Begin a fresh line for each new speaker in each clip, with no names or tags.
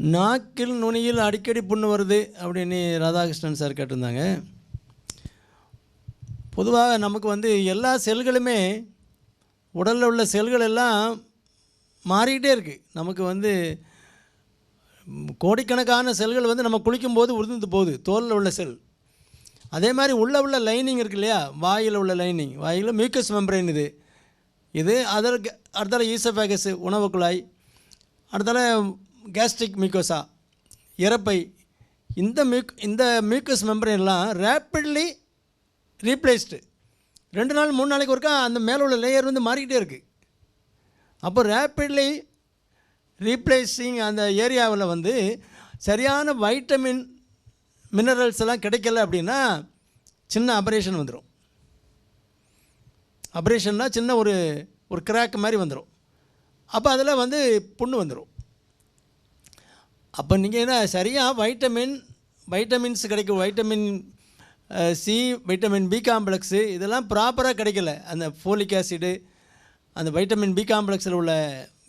நாக்கில் நுனியில் அடிக்கடி புண்ணு வருது அப்படின்னு ராதாகிருஷ்ணன் சார் கேட்டிருந்தாங்க. பொதுவாக நமக்கு வந்து எல்லா செல்களுமே உடலில் உள்ள செல்கள் எல்லாம் மாறிக்கிட்டே இருக்குது நமக்கு வந்து கோடிக்கணக்கான செல்கள் வந்து நம்ம குளிக்கும்போது உதிர்ந்து போகுது தோலில் உள்ள செல். அதே மாதிரி உள்ளே உள்ள லைனிங் இருக்கு இல்லையா? வாயில் உள்ள லைனிங் வாயில் மியூக்கஸ் மெம்பரைன் இது. இது அதற்கு அடுத்தால ஈசோஃபேகஸ் உணவு குழாய் அடுத்தால கேஸ்ட்ரிக் மியூக்கோசா இறப்பை இந்த மியூக் இந்த மியூக்கஸ் மெம்பரெல்லாம் ரேப்பிட்லி ரீப்ளேஸ்டு ரெண்டு நாள் மூணு நாளைக்கு ஒருக்கா அந்த மேலே உள்ள லேயர் வந்து மாறிக்கிட்டே இருக்குது அப்போ ரேப்பிட்லி ரீப்ளேஸிங் அந்த ஏரியாவில் வந்து சரியான வைட்டமின் மினரல்ஸ் எல்லாம் கிடைக்கல அப்படின்னா சின்ன ஆப்ரேஷன் வந்துடும் ஆப்ரேஷன்னா சின்ன ஒரு ஒரு கிராக் மாதிரி வந்துடும் அப்போ அதில் வந்து புண்ணு வந்துடும் அப்போ நீங்கள் என்ன சரியாக வைட்டமின் வைட்டமின்ஸ் கிடைக்கும். Vitamin C vitamin B complex இதெல்லாம் ப்ராப்பராக கிடைக்கல. அந்த ஃபோலிக் ஆசிடு அந்த வைட்டமின் பி காம்ப்ளெக்ஸில் உள்ள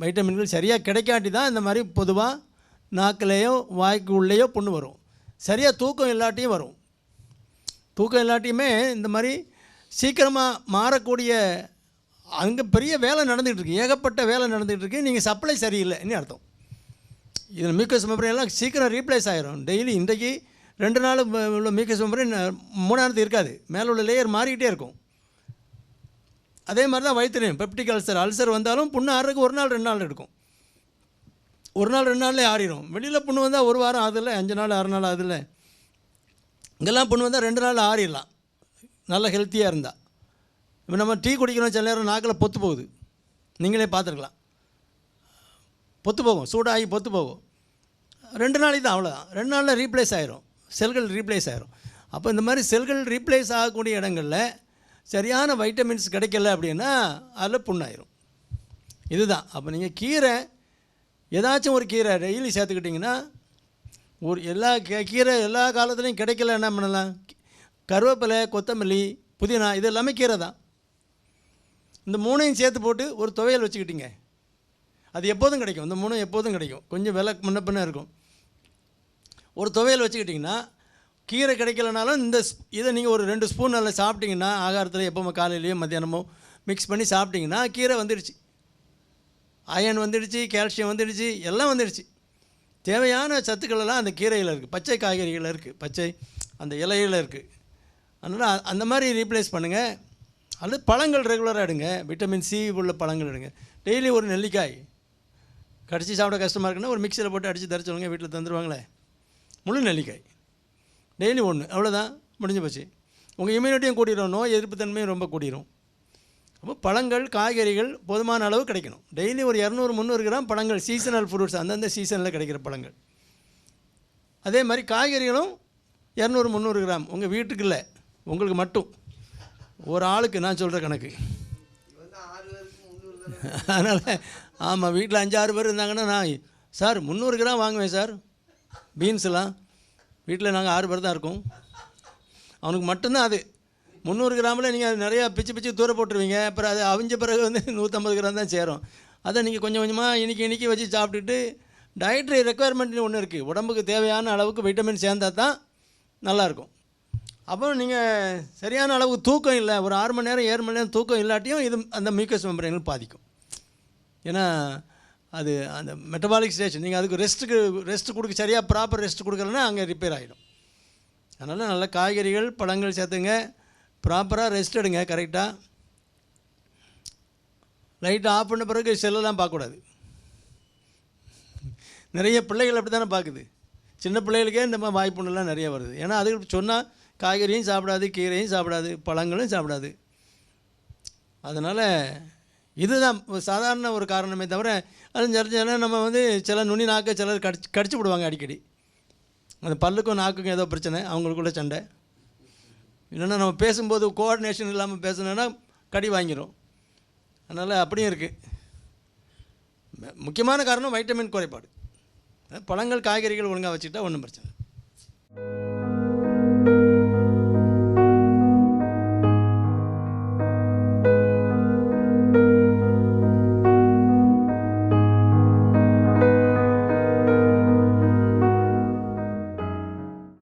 வைட்டமின்கள் சரியாக கிடைக்காட்டி தான் இந்த மாதிரி பொதுவாக நாக்கிலேயோ வாய்க்கு உள்ளேயோ புண்ணு வரும். சரியாக தூக்கம் இல்லாட்டியும் வரும். தூக்கம் இல்லாட்டியுமே இந்த மாதிரி சீக்கிரமாக மாறக்கூடிய அங்கே பெரிய வேலை நடந்துகிட்ருக்கு ஏகப்பட்ட வேலை நடந்துகிட்ருக்கு நீங்கள் சப்ளை சரியில்லைன்னு அர்த்தம். இதில் மியூக்கஸ் மெம்பரேன் எல்லாம் சீக்கிரம் ரீப்ளேஸ் ஆகிரும் டெய்லி இன்றைக்கு ரெண்டு நாள் உள்ள மியூக்கஸ் மெம்பரேன் மூணாவது இருக்காது. மேலே உள்ள லேயர் மாறிக்கிட்டே இருக்கும். அதே மாதிரி தான் வயிற்றுலையும் பெப்டிக் அல்சர் அல்சர் வந்தாலும் புண்ணு ஆறுறதுக்கு ஒரு நாள் ரெண்டு நாள் எடுக்கும். ஒரு நாள் ரெண்டு நாள்லேயே ஆறிடும் வெளியில் புண்ணு வந்தால் ஒரு வாரம் ஆகுதில்ல அஞ்சு நாள் ஆறு நாள் ஆகுதில்ல இங்கெல்லாம் புண்ணு வந்தால் ரெண்டு நாள் ஆறிடலாம். நல்ல ஹெல்த்தியாக இருந்தால் இப்போ நம்ம டீ குடிக்கிறோம் சில நேரம் நாக்கில் பொத்து போகுது. நீங்களே பார்த்துருக்கலாம். பொத்து போகும். சூடாகி பொத்து போகும். ரெண்டு நாளைக்கு தான் அவ்வளோதான் ரெண்டு நாளில் ரீப்ளேஸ் ஆயிரும். செல்கள் ரீப்ளேஸ் ஆயிரும். அப்போ இந்த மாதிரி செல்கள் ரீப்ளேஸ் ஆகக்கூடிய இடங்களில் சரியான வைட்டமின்ஸ் கிடைக்கல அப்படின்னா அதில் புண்ணாயிரும். இதுதான். அப்போ நீங்கள் கீரை ஏதாச்சும் ஒரு கீரை டெய்லி சேர்த்துக்கிட்டிங்கன்னா ஒரு எல்லா கீ- கீரை எல்லா காலத்துலேயும் கிடைக்கல என்ன பண்ணலாம்? கருவேப்பிலை கொத்தமல்லி புதினா இது எல்லாமே கீரை தான். இந்த மூணையும் சேர்த்து போட்டு ஒரு துவையல் வச்சுக்கிட்டீங்க. அது எப்போதும் கிடைக்கும். இந்த மூணும் எப்போதும் கிடைக்கும். கொஞ்சம் விலை முன்ன பின்ன இருக்கும். ஒரு துவையல் வச்சுக்கிட்டிங்கன்னா கீரை கிடைக்கலனாலும் இந்த ஸ்- இதை நீங்கள் ஒரு ரெண்டு ஸ்பூன் நல்லா சாப்பிட்டிங்கன்னா ஆகாரத்தில் எப்போவுமே காலையிலையோ மத்தியானமோ மிக்ஸ் பண்ணி சாப்பிட்டிங்கன்னா கீரை வந்துடுச்சு. அயன் வந்துடுச்சு கால்சியம் வந்துடுச்சு எல்லாம் வந்துடுச்சு. தேவையான சத்துக்களெல்லாம் அந்த கீரையில் இருக்குது பச்சை காய்கறிகளில் இருக்குது பச்சை அந்த இலையில் இருக்குது அதனால் அந்த மாதிரி ரீப்ளேஸ் பண்ணுங்கள் அல்லது பழங்கள் ரெகுலராக எடுங்க. விட்டமின் சி உள்ள பழங்கள் எடுங்க. டெய்லி ஒரு நெல்லிக்காய். கடிச்சு சாப்பிட கஷ்டமாக இருக்குன்னா ஒரு மிக்சியில் போட்டு அடித்து தர வீட்டில் தந்துடுவாங்களே முழு நெல்லிக்காய். டெய்லி ஒன்று அவ்வளோதான் முடிஞ்சு போச்சு. உங்கள் இம்யூனிட்டியும் கூட்டிடும் நோய் எதிர்ப்பு தன்மையும் ரொம்ப கூட்டிடும் அப்போ பழங்கள் காய்கறிகள் போதுமான அளவு கிடைக்கணும். டெய்லி ஒரு இரநூறு முந்நூறு கிராம் பழங்கள் சீசனல் ஃப்ரூட்ஸ் அந்தந்த சீசனில் கிடைக்கிற பழங்கள். அதே மாதிரி காய்கறிகளும் இரநூறு முந்நூறு கிராம். உங்கள் வீட்டுக்கு இல்லை உங்களுக்கு மட்டும். ஒரு ஆளுக்கு நான் சொல்கிற கணக்கு. அதனால் ஆமாம் வீட்டில் அஞ்சு ஆறு பேர் இருந்தாங்கன்னா நான் சார் முந்நூறு கிராம் வாங்குவேன் சார். பீன்ஸ்லாம் வீட்டில் நாங்கள் ஆறு பேர் தான் இருக்கோம். அவனுக்கு மட்டும்தான் அது. முந்நூறு கிராமில் நீங்கள் நிறையா பிச்சு பிச்சு தூர போட்டுருவீங்க. அப்புறம் அது அவிஞ்ச பிறகு வந்து நூற்றம்பது கிராம் தான் சேரும். அதை நீங்கள் கொஞ்சம் கொஞ்சமாக இன்றைக்கி இன்றைக்கி வச்சு சாப்பிட்டுட்டு டயட்ரி ரெக்குவயர்மெண்ட்னு ஒன்று இருக்குது உடம்புக்கு தேவையான அளவுக்கு விட்டமின் சேர்ந்தா தான் நல்லாயிருக்கும் அப்புறம் நீங்கள் சரியான அளவுக்கு தூக்கம் இல்லை ஒரு ஆறு மணி நேரம் ஏழு மணி நேரம் தூக்கம் இல்லாட்டியும் இது அந்த மியூக்கஸ் மெம்பரேன்கள் பாதிக்கும். ஏன்னா அது அந்த மெட்டபாலிக் ஸ்டேஷன் நீங்கள் அதுக்கு ரெஸ்ட்டுக்கு ரெஸ்ட் கொடுக்க சரியாக ப்ராப்பர் ரெஸ்ட் கொடுக்கலன்னா அங்கே ரிப்பேர் ஆகிடும் அதனால் நல்ல காய்கறிகள் பழங்கள் சேர்த்துங்க. ப்ராப்பராக ரெஸ்ட் எடுங்க கரெக்டாக லைட்டை ஆஃப் பண்ண பிறகு செல்லெல்லாம் பார்க்கக்கூடாது. நிறைய பிள்ளைகள் அப்படி தானே பார்க்குது. சின்ன பிள்ளைகளுக்கே இந்த மாதிரி வாய்ப்புண்ணெல்லாம் நிறைய வருது. ஏன்னா அதுக்கு சொன்னால் காய்கறியும் சாப்பிடாது கீரையும் சாப்பிடாது பழங்களும் சாப்பிடாது. அதனால் இதுதான் சாதாரண ஒரு காரணமே தவிர அது சில நம்ம வந்து சில நுனி நாக்க சிலர் கடிச்சு கடிச்சு விடுவாங்க அடிக்கடி. அந்த பல்லுக்கும் நாக்குக்கும் ஏதோ பிரச்சனை அவங்களுக்குள்ள சண்டை. இல்லைன்னா நம்ம பேசும்போது கோஆர்டினேஷன் இல்லாமல் பேசணுன்னா கடி வாங்கிடும் அதனால் அப்படியும் இருக்குது முக்கியமான காரணம் வைட்டமின் குறைபாடு. பழங்கள் காய்கறிகள் ஒழுங்காக வச்சுக்கிட்டா ஒன்றும் பிரச்சனை